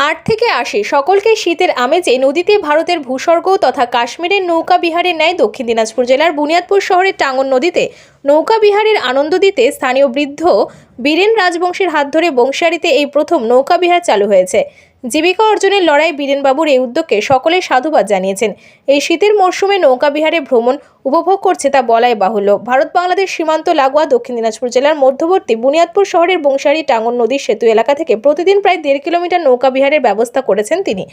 আট থেকে আশি, সকলকে শীতের আমেজে নদীতে ভারতের ভূস্বর্গ তথা কাশ্মীরের নৌকা বিহারের ন্যায় দক্ষিণ দিনাজপুর জেলার বুনিয়াদপুর শহরের টাঙ্গন নদীতে নৌকা বিহারের আনন্দ দিতে স্থানীয় বৃদ্ধ বীরেন রাজবংশীর হাত ধরে বংশিয়ারিতে এই প্রথম নৌকা বিহার চালু হয়েছে। জীবিকা অর্জনের লড়াই বীরেনবাবুর এই উদ্যোগকে সকলে সাধুবাদ জানিয়েছেন। এই শীতের মরশুমে নৌকা বিহারে ভ্রমণ উপভোগ করছে তা বলাই বাহুল্য। ভারত বাংলাদেশ সীমান্ত লাগোয়া দক্ষিণ দিনাজপুর জেলার মধ্যবর্তী বুনিয়াদপুর শহরের বংশারী টাঙ্গন নদীর সেতু এলাকা থেকে প্রতিদিন প্রায় দেড় কিলোমিটার নৌকা বিহারের ব্যবস্থা করেছেন তিনি।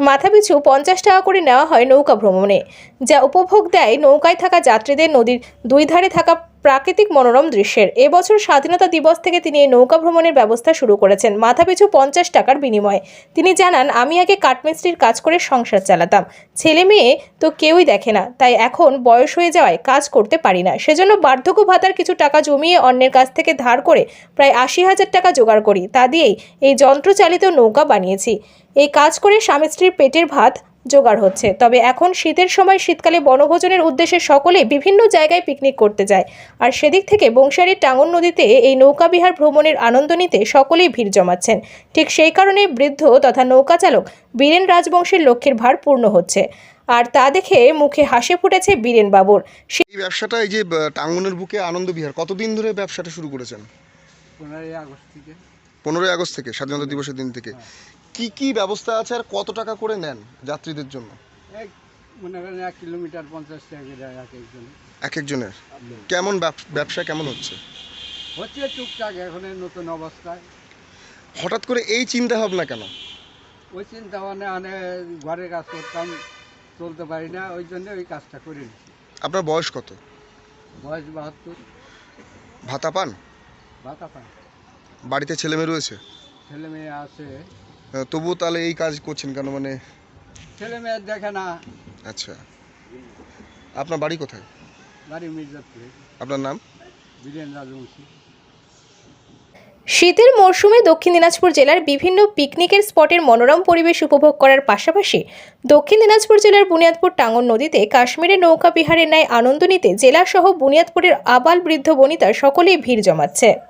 মাথাপিছু পঞ্চাশ টাকা করে নেওয়া হয় নৌকা ভ্রমণে, যা উপভোগ দেয় নৌকায় থাকা যাত্রীদের নদীর দুই ধারে থাকা প্রাকৃতিক মনোরম দৃশ্যের। এবছর স্বাধীনতা দিবস থেকে তিনি এই নৌকা ভ্রমণের ব্যবস্থা শুরু করেছেন, মাথাপিছু পঞ্চাশ টাকার বিনিময়ে। তিনি জানান, আমি আগে কাঠমিস্ত্রির কাজ করে সংসার চালাতাম। ছেলে মেয়ে তো কেউই দেখে না, তাই এখন বয়স হয়ে যাওয়ায় কাজ করতে পারি না। সেজন্য বার্ধক্য ভাতার কিছু টাকা জমিয়ে অন্যের কাছ থেকে ধার করে প্রায় আশি হাজার টাকা জোগাড় করি। তা দিয়েই এই যন্ত্রচালিত নৌকা বানিয়েছি। এই কাজ করে স্বামী স্ত্রীর পেটের ভাত জোগাড় হচ্ছে। তবে এখন শীতের সময় শীতকালে বনভোজনের উদ্দেশ্যে সকলে বিভিন্ন জায়গায় পিকনিক করতে যায়। আর সেদিক থেকে বংশারীর টাঙ্গন নদীতে এই নৌকাবিহার ভ্রমণের আনন্দ নিতে সকলেই ভিড় জমাচ্ছেন। ঠিক সেই কারণে বৃদ্ধ তথা নৌকা চালক বীরেন রাজবংশের লক্ষ্যের ভার পূর্ণ হচ্ছে। আর তা দেখে মুখে হাসি ফুটেছে বীরেন বাবুর। এই ব্যবসাটা এই যে টাঙ্গনের বুকে আনন্দ বিহার কতদিন ধরে ব্যবসাটা শুরু করেছেন? পনেরোই আগস্ট থেকে। পনেরোই আগস্ট থেকে স্বাধীনতা দিবসের দিন থেকে। কি কি ব্যবস্থা আছে আর কত টাকা করে নেন যাত্রীদের জন্য? এক মনে করেন এক কিলোমিটার পঞ্চাশ টাকা এক একজন। এক একজনের? কেমন ব্যব- ব্যবসা কেমন হচ্ছে? হচ্ছে টুকটাক এখন এই নতুন অবস্থায়। হঠাৎ করে এই চিন্তা ভাবনা কেন? ওই চিন্তা ভাবনা মানে ঘরের কাজ করতাম চলতে পারি না ওই জন্য ওই কাজটা করে আপনার বয়স কত? বয়স বাহাত্তর। ভাতা পান? ভাতা পান বাড়িতে ছেলে মেয়ে রয়েছে? ছেলে মেয়ে আছে। তবুও তাহলে এই কাজ করছেন কেন? মানে ছেলে মেয়ে দেখে না। আচ্ছা। আপনার বাড়ি কোথায়? বাড়ি মির্জাপুরে। আপনার নাম? বীরেন রাজবংশী। শীতের মরশুমে দক্ষিণ দিনাজপুর জেলার বিভিন্ন পিকনিকের স্পটের মনোরম পরিবেশ উপভোগ করার পাশাপাশি দক্ষিণ দিনাজপুর জেলার বুনিয়াদপুর টাঙ্গন নদীতে কাশ্মীরের নৌকা বিহারের ন্যায় আনন্দ নিতে জেলাসহ বুনিয়াদপুরের আবাল বৃদ্ধ বনিতা সকলেই ভিড় জমাচ্ছে।